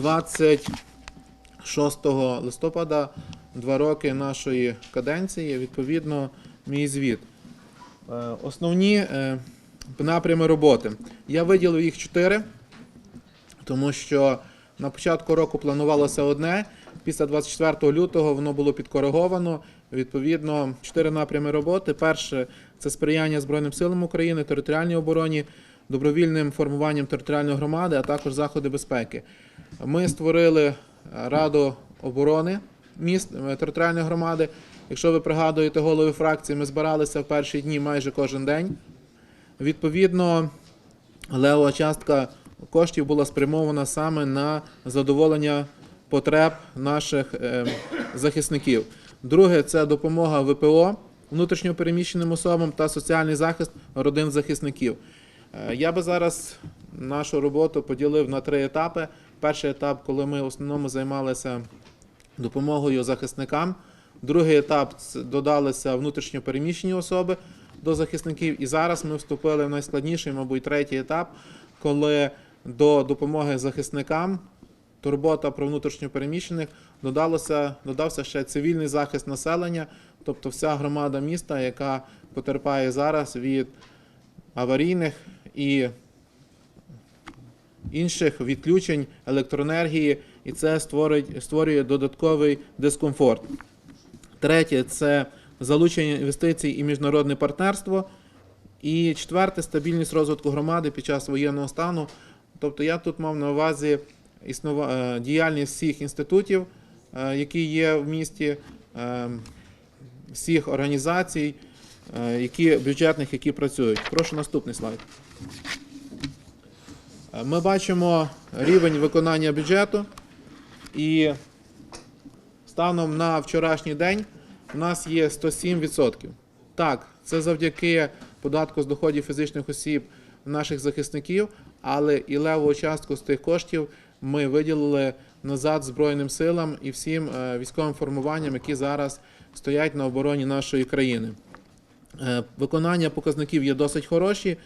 26 листопада, два роки нашої каденції, відповідно, мій звіт. Е, Основні е, напрями роботи. Я виділив їх чотири, тому що на початку року планувалося одне. Після 24 лютого воно було підкориговано. Відповідно, чотири напрями роботи. Перше це сприяння Збройним силам України, територіальній обороні, добровільним формуванням територіальної громади, а також заходи безпеки. Ми створили Раду оборони міст е, територіальної громади. Якщо ви пригадуєте голови фракції, ми збиралися в перші дні майже кожен день. Відповідно, лева частка коштів була спрямована саме на задоволення потреб наших е, захисників. Друге це допомога ВПО внутрішньо переміщеним особам та соціальний захист родин захисників. Е, Я би зараз нашу роботу поділив на три етапи. Перший етап, коли ми в основному займалися допомогою захисникам. Другий етап додалися внутрішньо переміщені особи до захисників. І зараз ми вступили в найскладніший, мабуть, третій етап, коли до допомоги захисникам, турбота про внутрішньо переміщених, додалося, додався ще цивільний захист населення, тобто вся громада міста, яка потерпає зараз від аварійних і інших відключень електроенергії, і це створить, створює додатковий дискомфорт. Третє це залучення інвестицій і міжнародне партнерство. І четверте стабільність розвитку громади під час воєнного стану. Тобто я тут мав на увазі е, діяльність всіх інститутів, е, які є в місті, е, всіх організацій, які, бюджетних, які працюють. Прошу наступний слайд. Е, Ми бачимо рівень виконання бюджету і станом на вчорашній день у нас є 107%. Так, це завдяки податку з доходів фізичних осіб наших захисників, але і леву частку з тих коштів ми виділили назад Збройним силам і всім е, військовим формуванням, які зараз стоять на обороні нашої країни. Е, Виконання показників є досить хороші,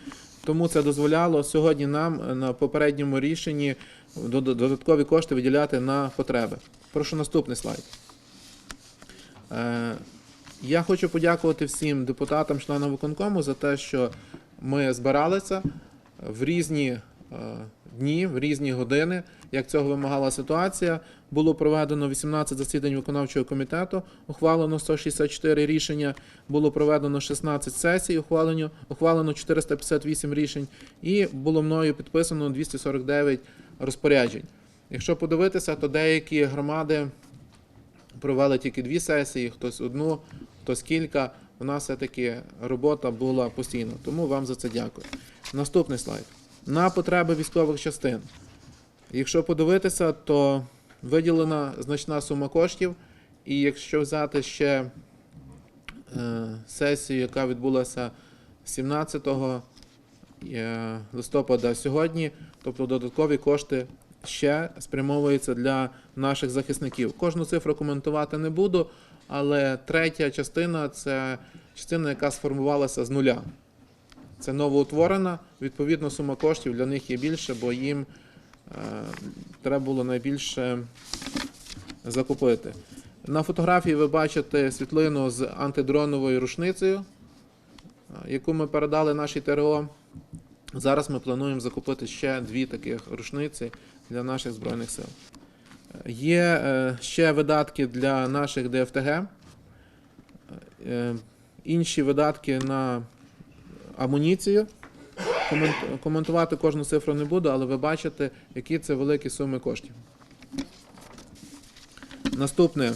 тому це дозволяло сьогодні нам е, на попередньому рішенні додаткові кошти виділяти на потреби. Прошу наступний слайд. Е, Я хочу подякувати всім депутатам, членам виконкому за те, що ми збиралися в різні дні, в різні години, як цього вимагала ситуація. Було проведено 18 засідань виконавчого комітету, ухвалено 164 рішення, було проведено 16 сесій, ухвалено, ухвалено 458 рішень і було мною підписано 249 розпоряджень. Якщо подивитися, то деякі громади провели тільки дві сесії, хтось одну, хтось кілька. У нас все-таки робота була постійно. Тому вам за це дякую. Наступний слайд. На потреби військових частин. Якщо подивитися, то виділена значна сума коштів. І якщо взяти ще е, сесію, яка відбулася 17 е, листопада сьогодні, тобто додаткові кошти ще спрямовуються для наших захисників. Кожну цифру коментувати не буду, але третя частина це частина, яка сформувалася з нуля. Це новоутворена, відповідно, сума коштів для них є більше, бо їм треба було найбільше закупити. На фотографії ви бачите світлину з антидроновою рушницею, е, яку ми передали нашій ТРО. Зараз ми плануємо закупити ще дві таких рушниці для наших Збройних сил. Е, Є е, ще видатки для наших ДФТГ, е, інші видатки на амуніцію. Комент- Коментувати кожну цифру не буду, але ви бачите, які це великі суми коштів. Наступне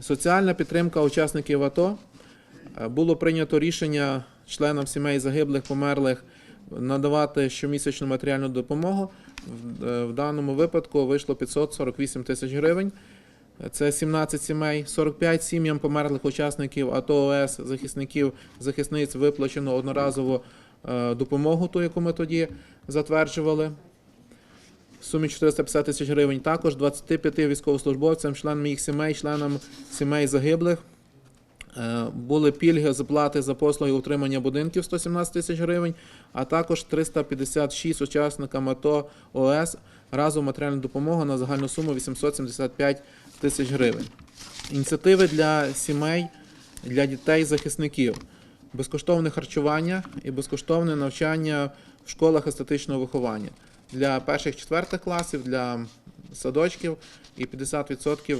соціальна підтримка учасників АТО. Е, Було прийнято рішення членам сімей загиблих, померлих надавати щомісячну матеріальну допомогу. В, е, даному випадку вийшло 548 тисяч гривень. Це 17 сімей, 45 сім'ям померлих учасників АТО ОС, захисників, захисниць виплачено одноразово допомогу, ту, яку ми тоді затверджували. В сумі 450 тисяч гривень. Також 25 військовослужбовцям, членам їх сімей, членам сімей загиблих. Е, Були пільги з за послуги утримання будинків 117 тисяч гривень, а також 356 учасникам АТО ОС разову матеріальну допомогу на загальну суму 875 тисяч гривень. Ініціативи для сімей, для дітей захисників, безкоштовне харчування і безкоштовне навчання в школах естетичного виховання для перших четвертих класів, для садочків і 50%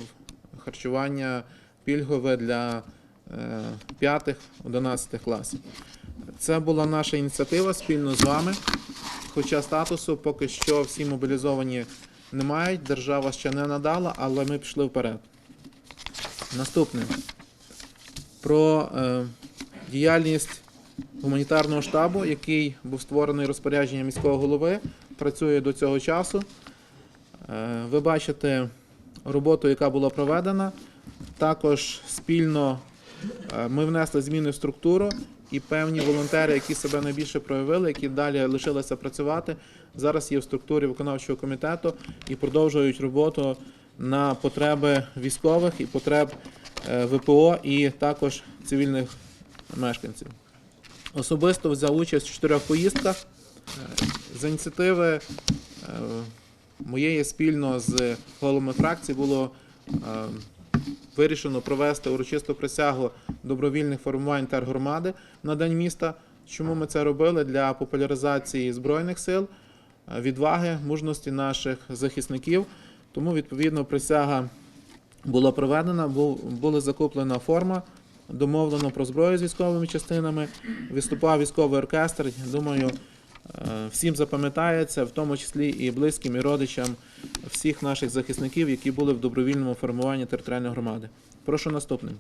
харчування пільгове для е, п'ятих, 11 класів. Це була наша ініціатива спільно з вами. Хоча статусу поки що всі мобілізовані не мають, держава ще не надала, але ми пішли вперед. Наступне про е, діяльність гуманітарного штабу, який був створений розпорядженням міського голови, працює до цього часу. Е, ви бачите роботу, яка була проведена. Також спільно е, ми внесли зміни в структуру, і певні волонтери, які себе найбільше проявили, які далі лишилися працювати, зараз є в структурі виконавчого комітету і продовжують роботу на потреби військових і потреб е, ВПО і також цивільних мешканців. Особисто взяв участь в чотирьох поїздках. Е, За ініціативи е, моєї спільно з головами фракції було е, вирішено провести урочисту присягу добровільних формувань тергромади на День міста. Чому ми це робили? Для популяризації Збройних сил, відваги, мужності наших захисників. Тому, відповідно, присяга була проведена, була закуплена форма, домовлено про зброю з військовими частинами, виступав військовий оркестр. Думаю, е, всім запам'ятається, в тому числі і близьким, і родичам всіх наших захисників, які були в добровільному формуванні територіальної громади. Прошу наступним.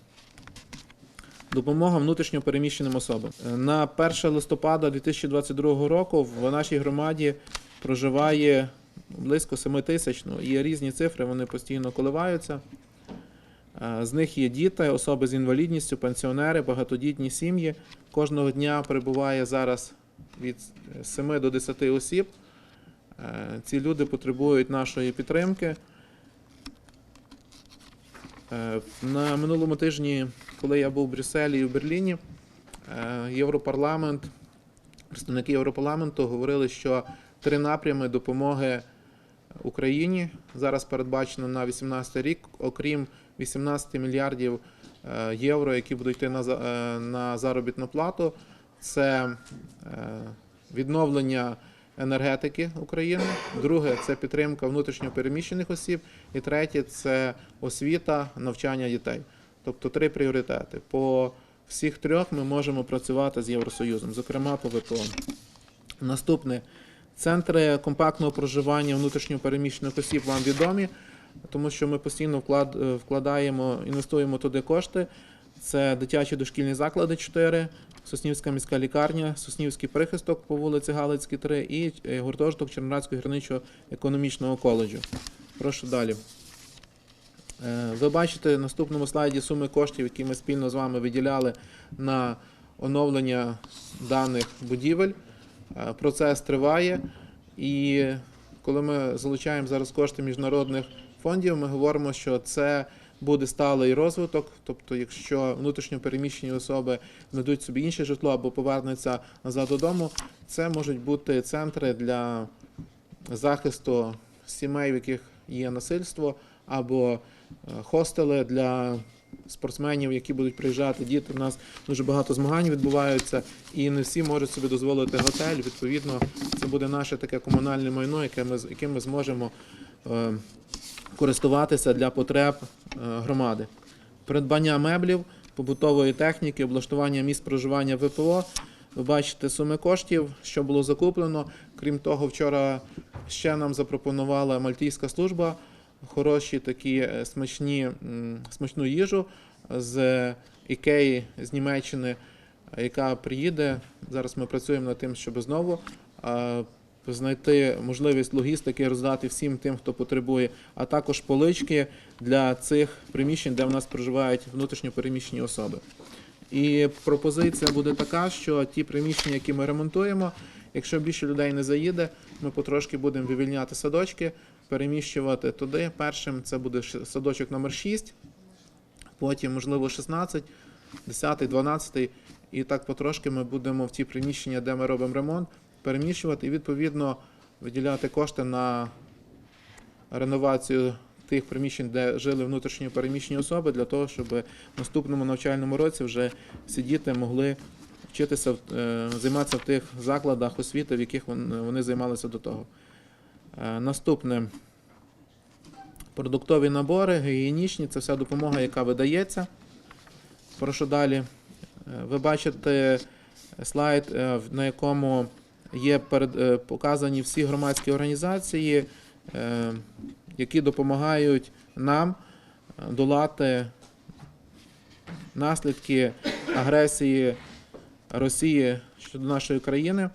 Допомога внутрішньо переміщеним особам. Е, На 1 листопада 2022 року в нашій громаді проживає близько 7 тисяч. Ну, є різні цифри, вони постійно коливаються. Е, З них є діти, особи з інвалідністю, пенсіонери, багатодітні сім'ї. Кожного дня прибуває зараз від 7 до 10 осіб. Е, Ці люди потребують нашої підтримки. Е, На минулому тижні, коли я був в Брюсселі і в Берліні, Європарламент, представники Європарламенту говорили, що три напрями допомоги Україні зараз передбачено на 2018 рік, окрім 18 мільярдів е, євро, які будуть йти на, е, заробітну плату. Це е, відновлення енергетики України. Друге це підтримка внутрішньо переміщених осіб. І третє це освіта, навчання дітей. Тобто три пріоритети. По всіх трьох ми можемо працювати з Євросоюзом, зокрема по ВПО. Наступне центри компактного проживання внутрішньо переміщених осіб вам відомі, тому що ми постійно вклад, е, вкладаємо, інвестуємо туди кошти. Це дитячі дошкільні заклади 4, Соснівська міська лікарня, Соснівський прихисток по вулиці Галицькій 3 і е, гуртожиток Черноградського гірничого економічного коледжу. Прошу далі. Е, Ви бачите на наступному слайді суми коштів, які ми спільно з вами виділяли на оновлення даних будівель. Процес триває, і коли ми залучаємо зараз кошти міжнародних фондів, ми говоримо, що це буде сталий розвиток. Тобто, якщо внутрішньо переміщені особи знайдуть собі інше житло або повернуться назад додому, це можуть бути центри для захисту сімей, в яких є насильство, або е, хостели для спортсменів, які будуть приїжджати. Діти у нас дуже багато змагань відбуваються, і не всі можуть собі дозволити готель. Відповідно, це буде наше таке комунальне майно, яке ми яким ми зможемо е, користуватися для потреб е, громади. Придбання меблів, побутової техніки, облаштування місць проживання ВПО. Ви бачите суми коштів, що було закуплено. Крім того, вчора ще нам запропонувала Мальтійська служба хороші такі е, смачні, смачну їжу з Ікеї з Німеччини, е, яка приїде. Зараз ми працюємо над тим, щоб знову знайти можливість логістики, роздати всім тим, хто потребує, а також полички для цих приміщень, де в нас проживають внутрішньо переміщені особи. І пропозиція буде така, що ті приміщення, які ми ремонтуємо, якщо більше людей не заїде, ми потрошки будемо вивільняти садочки, переміщувати туди. Першим це буде садочок номер 6, потім, можливо, 16, 10, 12. І так потрошки ми будемо в ті приміщення, де ми робимо ремонт, переміщувати і відповідно виділяти кошти на реновацію тих приміщень, де жили внутрішньо переміщені особи, для того, щоб в наступному навчальному році вже всі діти могли вчитися, е, займатися в тих закладах освіти, в яких вони займалися до того. Е, Наступне продуктові набори, гігієнічні це вся допомога, яка видається. Прошу далі. Е, Ви бачите слайд, на якому є перед, е, показані всі громадські організації, е, які допомагають нам е, долати наслідки агресії Росії щодо нашої країни.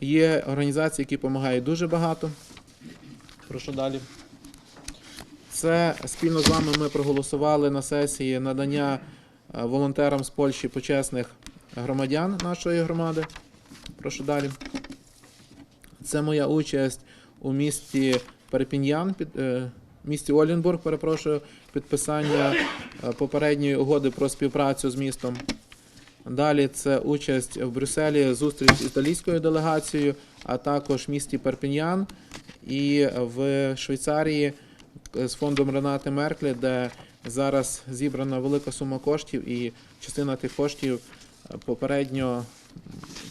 Є організації, які допомагають дуже багато. Прошу далі. Це спільно з вами ми проголосували на сесії надання волонтерам з Польщі почесних громадян нашої громади. Прошу далі. Це моя участь у місті Перпін'ян, під, е, місті Олінбург, перепрошую, підписання е, попередньої угоди про співпрацю з містом. Далі це участь в Брюсселі, зустріч з італійською делегацією, а також в місті Перпіньян і в Швейцарії з фондом Ренати Мерклі, де зараз зібрана велика сума коштів, і частина тих коштів е, попередньо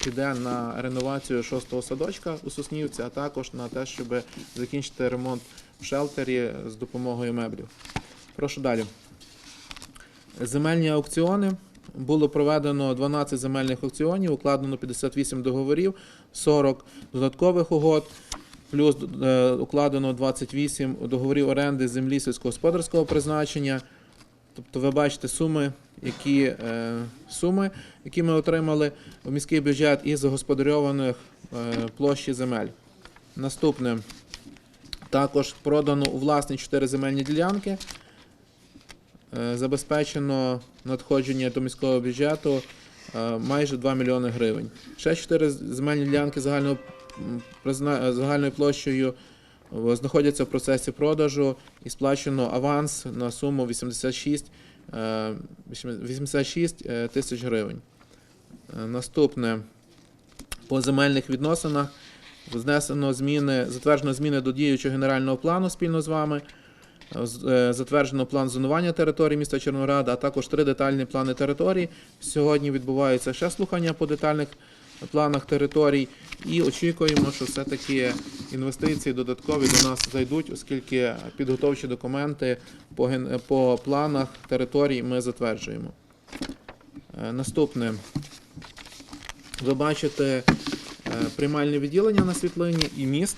піде на реновацію шостого садочка у Соснівці, а також на те, щоб закінчити ремонт в шелтері з допомогою меблів. Прошу далі. Земельні аукціони. Було проведено 12 земельних аукціонів, укладено 58 договорів, 40 додаткових угод, плюс е, укладено 28 договорів оренди землі сільськогосподарського призначення. Тобто ви бачите суми, які, е, суми, які ми отримали у міський бюджет із загосподарьованих е, площі земель. Наступне. Також продано у власні 4 земельні ділянки. Е, Забезпечено надходження до міського бюджету майже 2 мільйони гривень. Ще 4 земельні ділянки загального, загальною площею знаходяться в процесі продажу і сплачено аванс на суму 86, е, 86 е, тисяч гривень. Е, Наступне по земельних відносинах знесено зміни, затверджено зміни до діючого генерального плану спільно з вами. Е, Затверджено план зонування території міста Червонограда, а також три детальні плани території. Сьогодні відбуваються ще слухання по детальних планах територій, і очікуємо, що все-таки інвестиції додаткові до нас зайдуть, оскільки підготовчі документи по, по планах територій ми затверджуємо. Е, Наступне. Ви бачите е, приймальне відділення на світлині і міст.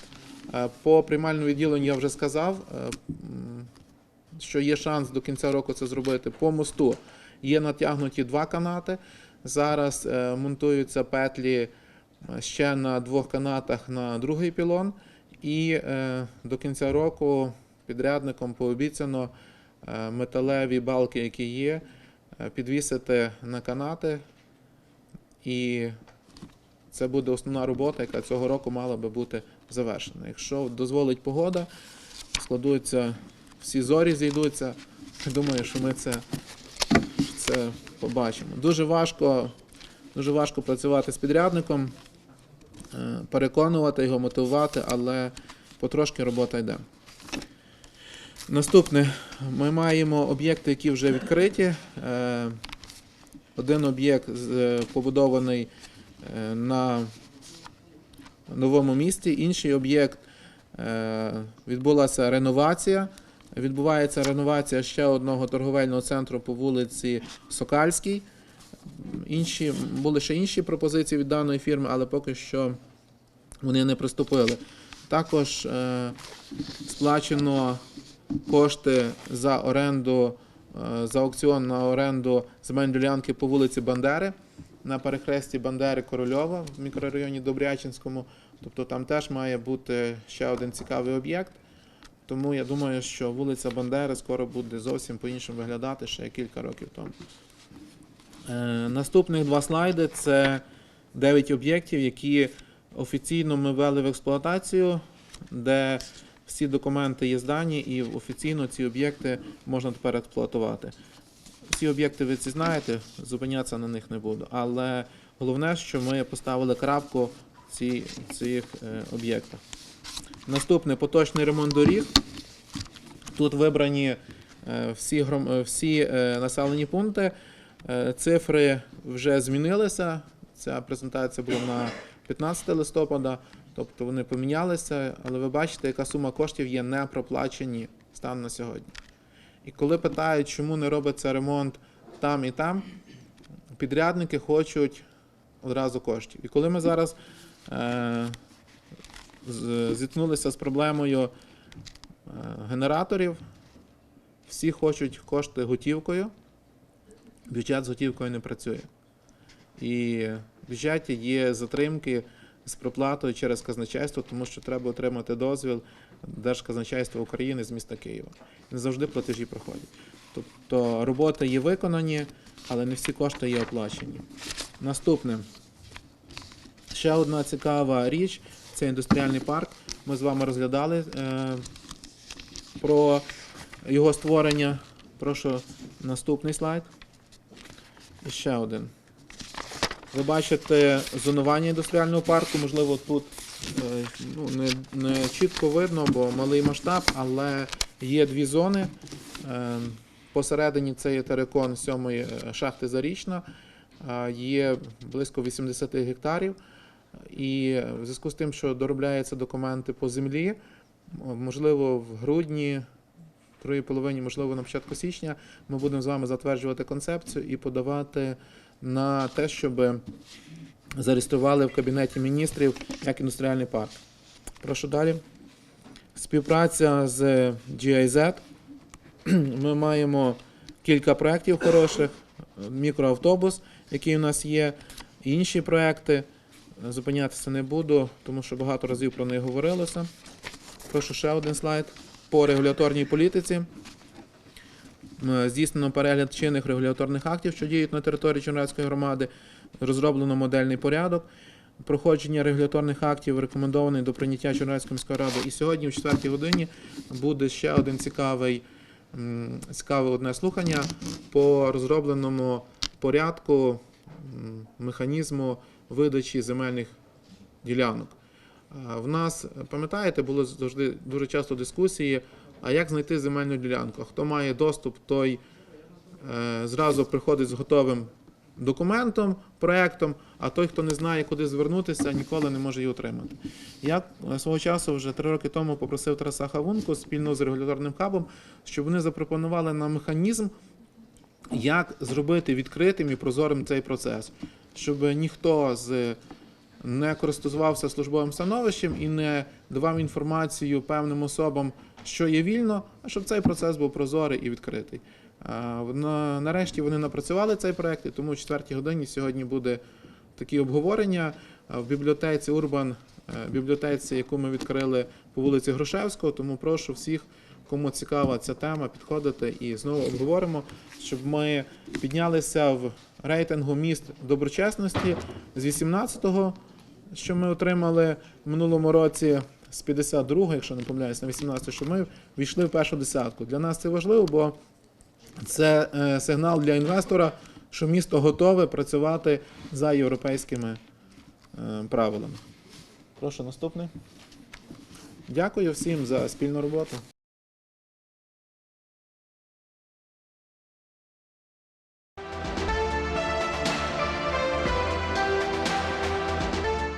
Е, По приймальному відділенню я вже сказав, що є шанс до кінця року це зробити. По мосту є натягнуті два канати. Зараз е, монтуються петлі е, ще на двох канатах на другий пілон. І е, до кінця року підрядником пообіцяно металеві балки, які є, підвісити на канати. І це буде основна робота, яка цього року мала би бути завершена. Якщо дозволить погода, складуться всі зорі зійдуться. Думаю, що ми це, це побачимо. Дуже важко, дуже важко працювати з підрядником, е, переконувати його, мотивувати, але потрошки робота йде. Наступне, ми маємо об'єкти, які вже відкриті. Е, Один об'єкт е, побудований на новому місті, інший об'єкт відбулася реновація. Відбувається реновація ще одного торговельного центру по вулиці Сокальській. Інші, були ще інші пропозиції від даної фірми, але поки що вони не приступили. Також е, сплачено кошти за оренду, е, за аукціон на оренду земельної ділянки по вулиці Бандери на перехресті Бандери Корольова в мікрорайоні Добрячинському. Тобто там теж має бути ще один цікавий об'єкт. Тому я думаю, що вулиця Бандери скоро буде зовсім по-іншому виглядати ще кілька років тому. Е, наступних два слайди це 9 об'єктів, які офіційно ми ввели в експлуатацію, де всі документи є здані, і офіційно ці об'єкти можна тепер експлуатувати. Всі об'єкти ви ці знаєте, зупинятися на них не буду. Але головне, що ми поставили крапку в ці, цих е, об'єктах. Наступне поточний ремонт доріг. Тут вибрані е, всі, е, всі е, населені пункти. Цифри вже змінилися. Ця презентація була на 15 листопада, тобто вони помінялися, але ви бачите, яка сума коштів є не проплачені станом на сьогодні. І коли питають, чому не робиться ремонт там і там, підрядники хочуть одразу коштів. І коли ми зараз зіткнулися з проблемою е, генераторів, всі хочуть кошти готівкою, бюджет з готівкою не працює. І в бюджеті є затримки з проплатою через казначейство, тому що треба отримати дозвіл Держказначейства України з міста Києва. Не завжди платежі проходять. Тобто роботи є виконані, але не всі кошти є оплачені. Наступне. Ще одна цікава річ це індустріальний парк. Ми з вами розглядали е, про його створення. Прошу наступний слайд. І ще один. Ви бачите зонування індустріального парку, можливо, тут е, ну, не, не чітко видно, бо малий масштаб, але є дві зони. Е, Посередині це є терикон 7 шахти Зарічна, є близько 80 гектарів. І в зв'язку з тим, що доробляються документи по землі, можливо, в грудні, в другій половині, можливо, на початку січня, ми будемо з вами затверджувати концепцію і подавати на те, щоб зареєстрували в Кабінеті міністрів як індустріальний парк. Прошу далі. Співпраця з GIZ. Ми маємо кілька проєктів хороших. Мікроавтобус, який у нас є, інші проекти. Зупинятися не буду, тому що багато разів про них говорилося. Прошу ще один слайд. По регуляторній політиці. Здійснено перегляд чинних регуляторних актів, що діють на території Чернівецької громади. Розроблено модельний порядок. Проходження регуляторних актів рекомендований до прийняття Чернівецької міської ради. І сьогодні, в 4 годині, буде ще один цікавий, цікаве одне слухання по розробленому порядку механізму видачі земельних ділянок. В нас, пам'ятаєте, було завжди дуже часто дискусії, а як знайти земельну ділянку? Хто має доступ, той е, зразу приходить з готовим документом, проектом, а той, хто не знає, куди звернутися, ніколи не може її отримати. Я е, свого часу вже три роки тому попросив Тараса Хавунку спільно з регуляторним хабом, щоб вони запропонували нам механізм, як зробити відкритим і прозорим цей процес, щоб ніхто з не користувався службовим становищем і не давав інформацію певним особам, що є вільно, а щоб цей процес був прозорий і відкритий. Нарешті вони напрацювали цей проект, і тому о 4 годині сьогодні буде такі обговорення в бібліотеці Урбан, е, бібліотеці, яку ми відкрили по вулиці Грушевського. Тому прошу всіх, кому цікава ця тема, підходити і знову обговоримо, щоб ми піднялися в рейтингу міст доброчесності з 18-го, що ми отримали в минулому році. З 52-го, якщо не помиляюсь, на 18 що ми війшли в першу десятку. Для нас це важливо, бо це е, сигнал для інвестора, що місто готове працювати за європейськими е, правилами. Прошу наступний. Дякую всім за спільну роботу.